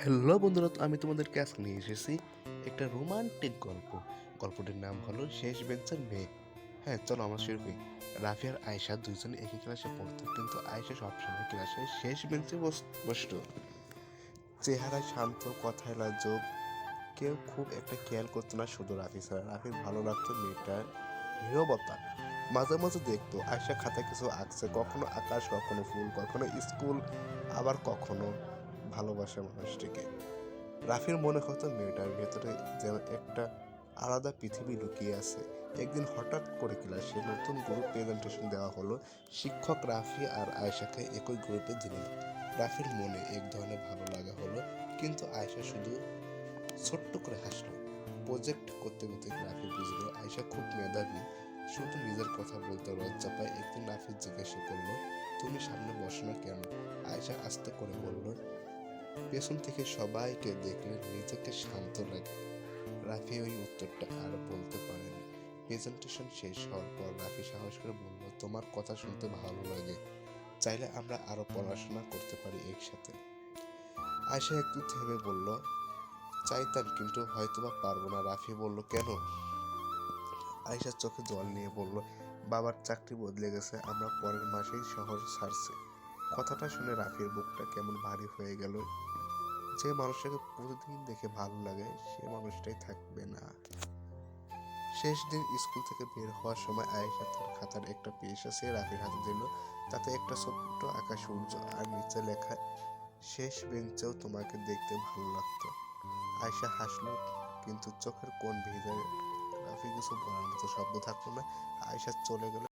Hello বন্ধুরা আমি তোমাদেরকে আজকে নিয়ে এসেছি একটা রোমান্টিক গল্প। গল্পটির নাম হলো শেষ বেঞ্চের মেয়ে। হ্যাঁ চলো আমার শুরু করি। রাফি আর আয়সা দুইজন একই ক্লাসে পড়তো, কিন্তু আয়সা সবসময় ক্লাসে শেষ বেঞ্চে বস- বসতো। চেহারা শান্ত, কথায় লাজক, কেউ খুব একটা খেয়াল করতো না শুধু রাফি ছাড়া। রাফির ভালো লাগতো মেয়েটার নীরবতা। মাঝে মাঝে দেখতো আয়সা খাতায় কিছু আঁকছে কখনো আকাশ, কখনো ফুল, কখনো স্কুল, আবার কখনো ভালোবাসে মানুষটিকে। রাফির মনে হতো মেয়েটার ভেতরে যেন একটা আলাদা পৃথিবী লুকিয়ে আছে। একদিন হঠাৎ করে ক্লাসে নতুন গ্রুপ প্রেজেন্টেশন দেওয়া হলো, শিক্ষক রাফি আর আয়েশাকে একই গ্রুপে দিলেন রাফির মনে এক ধরনের ভালো লাগা হলো, কিন্তু আয়েশা শুধু ছোট্ট করে হাসলো। প্রজেক্ট করতে করতে রাফি বুঝলো, আয়েশা খুব মেধাবী। শুধু নিজের কথা বলতে লজ্জা পায়। একদিন রাফি জিজ্ঞাসা করল, তুমি সামনে বসো না কেন? আয়েশা আস্তে করে বলল পেছন থেকে সবাইকে দেখলে নিজেকে শান্ত লাগে। রাফি ওই উত্তরটা আর বলতে পারেনি। প্রেজেন্টেশন শেষ হওয়ার পর রাফি সাহস করে বলল, তোমার কথা শুনতে ভালো লাগে। চাইলে আমরা আরও পড়াশোনা করতে পারি একসাথে। আয়সা একটু থেমে বলল, চাইতাম, কিন্তু হয়তোবা পারব না। রাফি বলল, কেন? আয়সার চোখে জল নিয়ে বলল, বাবার চাকরি বদলে গেছে, আমরা পরের মাসেই শহর ছাড়ছি। কথাটা শুনে রাফির বুকটা কেমন ভারী হয়ে গেল। যে মানুষটাকে প্রতিদিন দেখে ভালো লাগে, সে মানুষটাই থাকবে না। শেষ দিন স্কুল থেকে বের হওয়ার সময় আয়েশা তার খাতার একটা পেজ আছে রাফির হাতে দিল। তাতে একটা ছোট্ট আকাশ সূর্য আর নিচে লেখা, শেষ বেঞ্চেও তোমাকে দেখতে ভালো লাগতো। আয়েশা হাসলো, কিন্তু চোখের কোন ভেজে রাফি কিছু বলার মতো শব্দ থাকল না। আয়েশা চলে গেল।